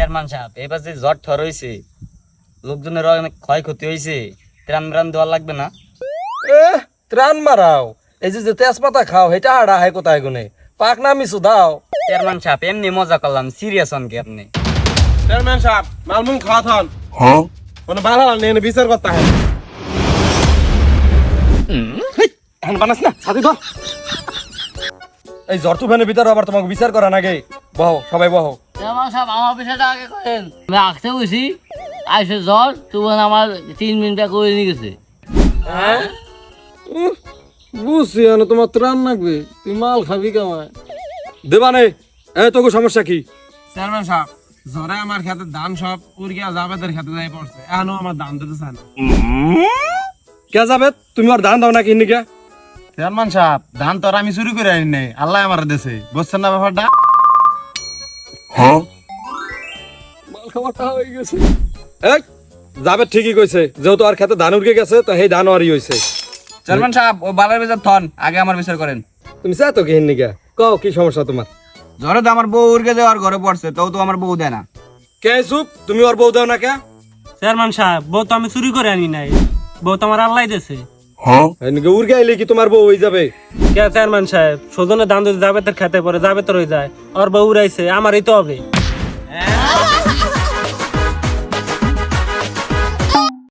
Chairman সাহেব এবার যে জ্বর ঠর হয়েছে লোকজনের অনেক ক্ষয়ক্ষতি হয়েছে ত্রাণ ম্রাণ দেওয়া লাগবে না। এ ত্রাণ মারাও। এই যে যে তেজপাতা খাও এটা হাড়া হয় কোথায় গুনে? পাক না মিছু দাও। চেয়ারম্যান সাহেব এমনি মজা করলাম সিরিয়াস অনকে আপনি চেয়ারম্যান সাহেব মালমুল খাওয়া থান। হ্যাঁ? কোনো ভালো নেই বিচার করতে হয়। বানাস না সাথে ধর। এই জ্বর তুফানের ভিতরে আবার তোমাকে বিচার করা নাগে বহ সবাই বহ। সাহেব আমার আগে করেন। আমি আসতে বসি আইসে জ্বর আমার তিন মিনিট করে নিয়ে গেছে। বুঝছি না তোমার ত্রাণ লাগবে। তুই মাল খাবি কামায়। দেবানে এ তোকে সমস্যা কি? চেয়ারম্যান সাহেব জ্বরে আমার খেতে ধান সব উড়িয়া জাবেদের খেতে যাই পড়ছে। এখনও আমার ধান দিতে চায় না। কে যাবে তুমি আর ধান দাও না কিনি কে চেয়ারম্যান সাহেব ধান তো আর আমি চুরি করে আনি নাই। আল্লাহ আমার দেশে বুঝছেন না ব্যাপারটা? মাল হয়ে গেছে। এই যাবে ঠিকই কইছে যেহেতু আর খেতে ধান উড়কে গেছে তো সেই ধান আরই হইছে। চেয়ারম্যান সাহেব ও বালার বেজার থন আগে আমার বিচার করেন। তুমি চা তো কিনি কে কও কি সমস্যা তোমার? জ্বরে তো আমার বউ উড়কে যাওয়ার ঘরে পড়ছে তাও তো আমার বউ দেয় না। কে চুপ? তুমি ওর বউ দাও না কে? চেয়ারম্যান সাহেব বউ তো আমি চুরি করে আনি নাই। বউ তো আমার আল্লাহ দিয়েছে। এদিকে উড়কে আইলে কি তোমার বউ হয়ে যাবে? কে চেয়ারম্যান সাহেব সজনে দান যদি যাবে তার খেতে পরে যাবে তো রয়ে যায়। আর বউ উড়াইছে আমারই তো হবে।